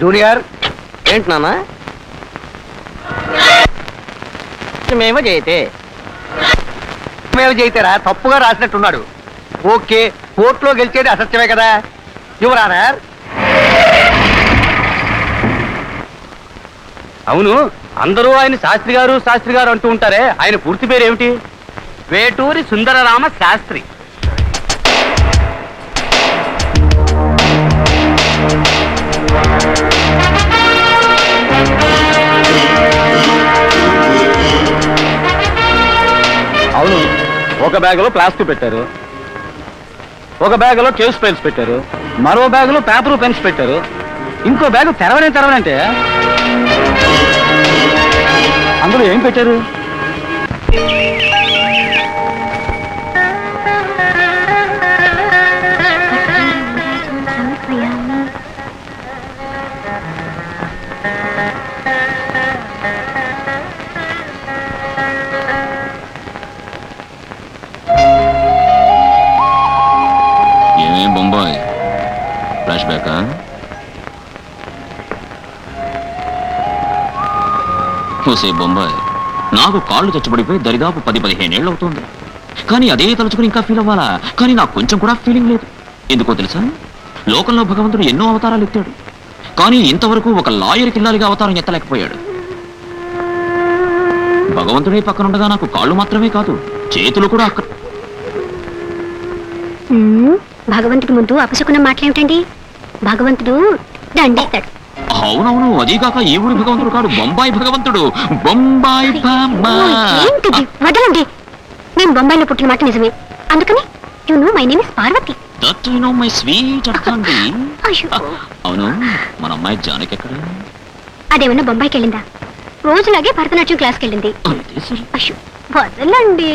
Junior. ఏంటి నాన్న? మేము జయితే. మేము జయితేరా తప్పుగా రాసినట్టున్నాడు. ఓకే కోర్టులో గెలిచేది అసత్యమే కదా. యువరానా అవును అందరూ ఆయన శాస్త్రి గారు శాస్త్రి గారు అంటూ ఉంటారే. ఆయన పూర్తి పేరు ఏమిటి వేటూరి సుందరరామ శాస్త్రి. ఒక బ్యాగులో ప్లాస్టిక్ పెట్టారు. ఒక బ్యాగులో కేవ్స్ పెన్స్ పెట్టారు. మరో బ్యాగులో పేపర్ పెన్స్ పెట్టారు. ఇంకో బ్యాగు తెరవనే తెరవనంటే? అందులో ఏం పెట్టారు? ఫ్లాష్ బ్యాకా చూసే బొంబాయి నాకు కాళ్ళు చచ్చబడిపోయి దరిదాపు పది పదిహేనేళ్ళు అవుతుంది కానీ అదే తలుచుకుని ఇంకా ఫీల్ అవ్వాలా? కానీ నాకు కొంచెం కూడా ఫీలింగ్ లేదు. ఎందుకో తెలుసా? లోకంలో భగవంతుడు ఎన్నో అవతారాలు ఎత్తాడు. కానీ ఇంతవరకు ఒక లాయర్ కిల్లాలిగా అవతారం ఎత్తలేకపోయాడు. భగవంతుడే పక్కనుండగా నాకు కాళ్ళు మాత్రమే కాదు చేతులు కూడా అక్కడ భగవంతుడి ముందు అపశకునం మాటలేమిటండి? భగవంతుడు దండిస్తాడు అవునవును అదీగాక ఈ ఊరి భగవంతుడు కాడు బొంబాయి భగవంతుడు బొంబాయి బామ్మ ఏంటిది వదలండి నేను బొంబాయిలో పుట్టిన మాట నిజమే అందుకని you know my name is Parvathi no my sweet అర్థండి అయ్యో అవును మన అమ్మాయి జానకి ఎక్కడ అదేమన్నా బొంబాయికి వెళ్ళిందా రోజులాగే భరతనాట్యం క్లాస్కి వెళ్ళింది అయితే సరే. అయ్యో వదలండి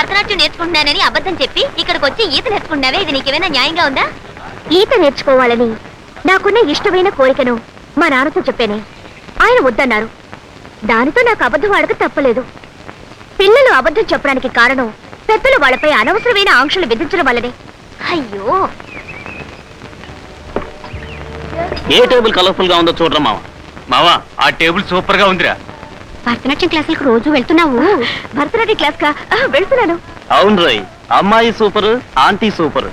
భరతనాట్యం నేర్చుకుంటున్నానని అబద్ధం చెప్పి ఇక్కడికి వచ్చి ఈత నేర్చుకుంటున్నావే? ఇది నీకేమైనా న్యాయంగా ఉందా? ఈత నేర్చుకోవాలని నాకున్న ఇష్టమైన కోరికను మా నాన్నతో చెప్పానే. ఆయన వద్దన్నారు. దానితో నాకు అబద్ధం ఆడక తప్పలేదు. పిల్లలు అబద్ధం చెప్పడానికి కారణం పెద్దలు వాళ్ళపై అనవసరమైన ఆంక్షలు విధించడం వల్లనే. అయ్యో! ఏ టేబుల్ కలర్ఫుల్గా ఉందో చూడరా మావ. మావా ఆ టేబుల్ సూపర్గా ఉందిరా. భరతనాట్యం క్లాసులకు రోజు వెళ్తున్నావు. భరతనాట్యం క్లాస్ కా ఆ, వెళ్తున్నాను. అవును రోయ్ అమ్మాయి సూపర్ ఆంటీ సూపర్.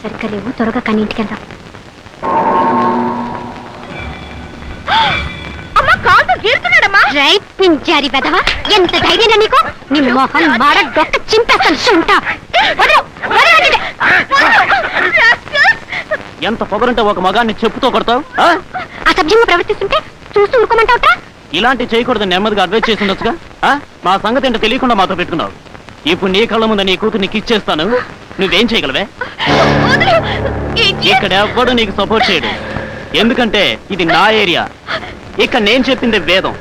సరిగ్గా లేవు త్వరగా కానీ ఇంటికి వెళ్దాం. రైట్ పింజారి వెధవా. ఎంత ధైర్యం నీకు? నీ మొహం మాడ డొక్క చింపేస్తాను వదలండి. ఎంత పొగరంటే ఒక మగాన్ని చెప్పుతో కొడతావు? ఆ? అసభ్యంగా ప్రవర్తిస్తుంటే చూస్తూ ఊరుకోమంటావుట్రా? ఇలాంటి చేయకూడదు నెమ్మదిగా అడ్వైస్ చేసి ఉండొచ్చుగా? ఆ? మా సంగతి ఏంటో తెలియకుండా మాతో పెట్టుకున్నావు. ఇప్పుడు నీ కళ్ళ ముందు నీ కూతురు నీకు ఇచ్చేస్తాను. నువ్వేం చేయగలవే? ఇక్కడ ఎవ్వడు నీకు సపోర్ట్ చేయడు. ఎందుకంటే ఇది నా ఏరియా ఇక్కడ నేను చెప్పింది వేదం.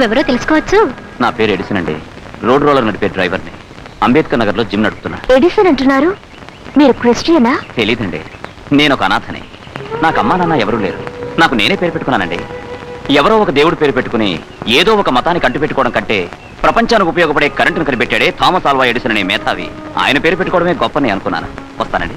నువ్వెవరో తెలుసుకోవచ్చు. నా పేరు ఎడిసన్ అండి. రోడ్ రోలర్ నడిపే డ్రైవర్ని. అంబేద్కర్ నగర్లో జిమ్ నడుపుతున్నా. ఎడిసన్ అంటున్నారు? మీరు క్రిస్టియనా? తెలీదండి. నేను ఒక అనాథని. నాకు అమ్మా నాన్న ఎవరూ లేరు. నాకు నేనే పేరు పెట్టుకున్నానండి. ఎవరో ఒక దేవుడు పేరు పెట్టుకుని ఏదో ఒక మతానికి అంటు పెట్టుకోవడం కంటే ప్రపంచానికి ఉపయోగపడే కరెంటును కనిపెట్టాడే థామస్ ఆల్వా ఎడిసన్ అనే మేధావి. ఆయన పేరు పెట్టుకోవడమే గొప్పని అనుకున్నాను. వస్తానండి.